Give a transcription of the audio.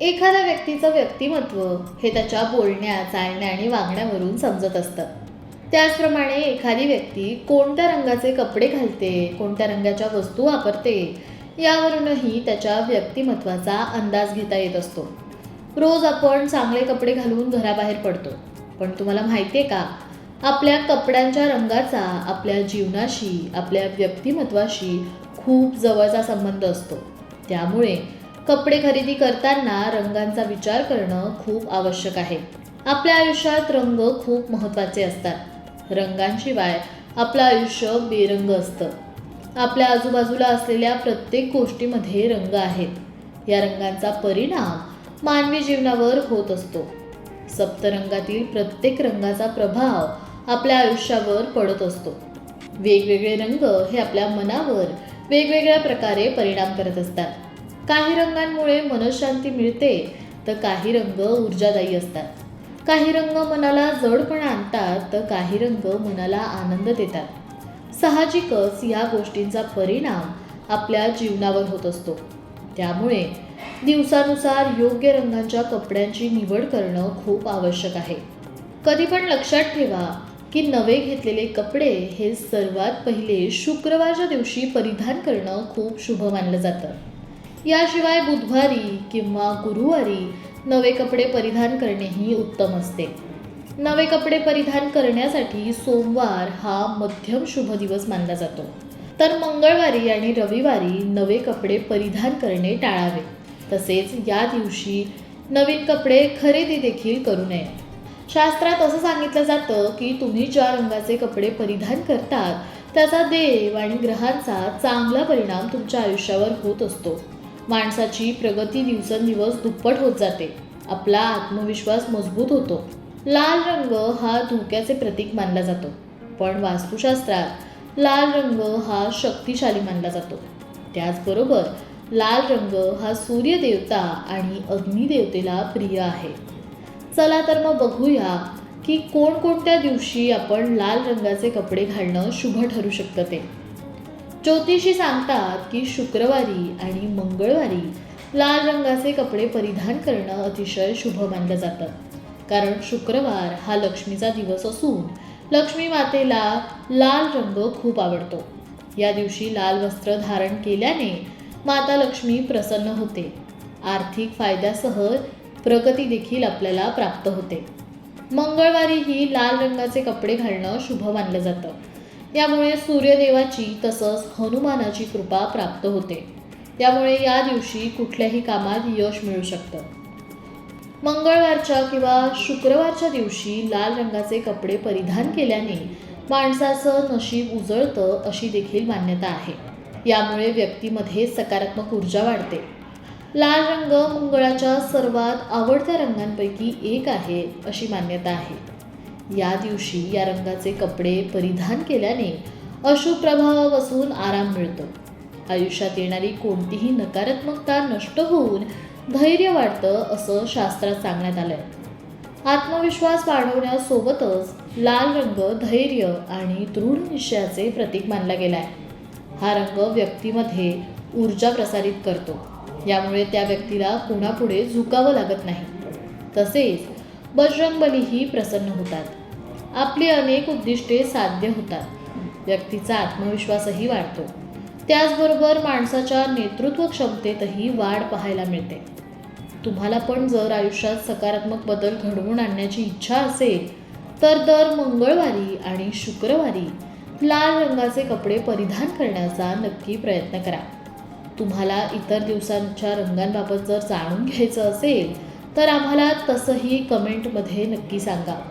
एखाद्या व्यक्तीचं व्यक्तिमत्व हे त्याच्या बोलण्या चालण्या आणि वागण्यावरून समजत असतं. त्याचप्रमाणे एखादी व्यक्ती कोणत्या रंगाचे कपडे घालते कोणत्या रंगाच्या वस्तू वापरते यावरूनही त्याच्या व्यक्तिमत्वाचा अंदाज घेता येत असतो. रोज आपण चांगले कपडे घालून घराबाहेर पडतो. पण तुम्हाला माहिती आहे का? आपल्या कपड्यांच्या रंगाचा आपल्या जीवनाशी आपल्या व्यक्तिमत्वाशी खूप जवळचा संबंध असतो. त्यामुळे कपडे खरेदी करताना रंगांचा विचार करणं खूप आवश्यक आहे. आपल्या आयुष्यात रंग खूप महत्त्वाचे असतात. रंगांशिवाय आपलं आयुष्य बेरंग असतं. आपल्या आजूबाजूला असलेल्या प्रत्येक गोष्टीमध्ये रंग आहेत. या रंगांचा परिणाम मानवी जीवनावर होत असतो. सप्तरंगातील प्रत्येक रंगाचा प्रभाव आपल्या आयुष्यावर पडत असतो. वेगवेगळे रंग हे आपल्या मनावर वेगवेगळ्या प्रकारे परिणाम करत असतात. काही रंगांमुळे मनशांती मिळते तर काही रंग ऊर्जादायी असतात. काही रंग मनाला जडपणा आणतात तर काही रंग मनाला आनंद देतात. साहजिकच या गोष्टींचा परिणाम आपल्या जीवनावर होत असतो. त्यामुळे दिवसानुसार योग्य रंगांच्या कपड्यांची निवड करणं खूप आवश्यक आहे. कधी पण लक्षात ठेवा की नवे घेतलेले कपडे हे सर्वात पहिले शुक्रवारच्या दिवशी परिधान करणं खूप शुभ मानलं जातं. याशिवाय बुधवारी किंवा गुरुवारी नवे कपडे परिधान करणेही उत्तम असते. नवे कपडे परिधान करण्यासाठी सोमवार हा मध्यम शुभ दिवस मानला जातो. तर मंगळवारी आणि रविवारी नवे कपडे परिधान करणे टाळावे. तसेच या दिवशी नवीन कपडे खरेदी देखील करू नये. शास्त्रात असं सांगितलं जातं की तुम्ही ज्या रंगाचे कपडे परिधान करतात त्याचा देव आणि ग्रहांचा चांगला परिणाम तुमच्या आयुष्यावर होत असतो. माणसाची प्रगती दिवसेंदिवस दुप्पट होत जाते. आपला आत्मविश्वास मजबूत होतो. लाल रंग हा धोक्याचे प्रतीक मानला जातो. पण वास्तुशास्त्रात लाल रंग हा शक्तिशाली मानला जातो. त्याचबरोबर लाल रंग हा सूर्यदेवता आणि अग्निदेवतेला प्रिय आहे. चला तर मग बघूया की कोणकोणत्या दिवशी आपण लाल रंगाचे कपडे घालणं शुभ ठरू शकतं ते. ज्योतिषी सांगतात की शुक्रवारी आणि मंगळवारी लाल रंगाचे कपडे परिधान करणं अतिशय शुभ मानलं जातं. कारण शुक्रवार हा लक्ष्मीचा दिवस असून लक्ष्मी मातेला लाल रंग खूप आवडतो. या दिवशी लाल वस्त्र धारण केल्याने माता लक्ष्मी प्रसन्न होते. आर्थिक फायद्यासह प्रगती देखील आपल्याला प्राप्त होते. मंगळवारीही लाल रंगाचे कपडे घालणं शुभ मानलं जातं. त्यामुळे सूर्यदेवाची तसंच हनुमानाची कृपा प्राप्त होते. त्यामुळे या दिवशी कुठल्याही कामात यश मिळू शकतं. मंगळवारच्या किंवा शुक्रवारच्या दिवशी लाल रंगाचे कपडे परिधान केल्याने माणसाचं नशीब उजळतं अशी देखील मान्यता आहे. यामुळे व्यक्तीमध्ये सकारात्मक ऊर्जा वाढते. लाल रंग मंगळाच्या सर्वात आवडत्या रंगांपैकी एक आहे अशी मान्यता आहे. या दिवशी या रंगाचे कपडे परिधान केल्याने अशुभ प्रभावापासून आराम मिळतो. आयुष्यात येणारी कोणतीही नकारात्मकता नष्ट होऊन धैर्य वाढतं असं शास्त्रात सांगण्यात आलंय. आत्मविश्वास वाढवण्यासोबतच लाल रंग धैर्य आणि दृढ निश्चयाचे प्रतीक मानला गेलाय. हा रंग व्यक्तीमध्ये ऊर्जा प्रसारित करतो. यामुळे त्या व्यक्तीला कोणापुढे झुकावं लागत नाही. तसेच बजरंगबलीही प्रसन्न होतात. आपली अनेक उद्दिष्टे साध्य होतात. व्यक्तीचा आत्मविश्वासही वाढतो. त्याचबरोबर माणसाच्या नेतृत्व क्षमतेतही वाढ पाहायला मिळते. तुम्हाला पण जर आयुष्यात सकारात्मक बदल घडवून आणण्याची इच्छा असेल तर दर मंगळवारी आणि शुक्रवारी लाल रंगाचे कपडे परिधान करण्याचा नक्की प्रयत्न करा. तुम्हाला इतर दिवसांच्या रंगांबाबत जर जाणून घ्यायचं असेल तर आम्हाला तसंही कमेंटमध्ये नक्की सांगा.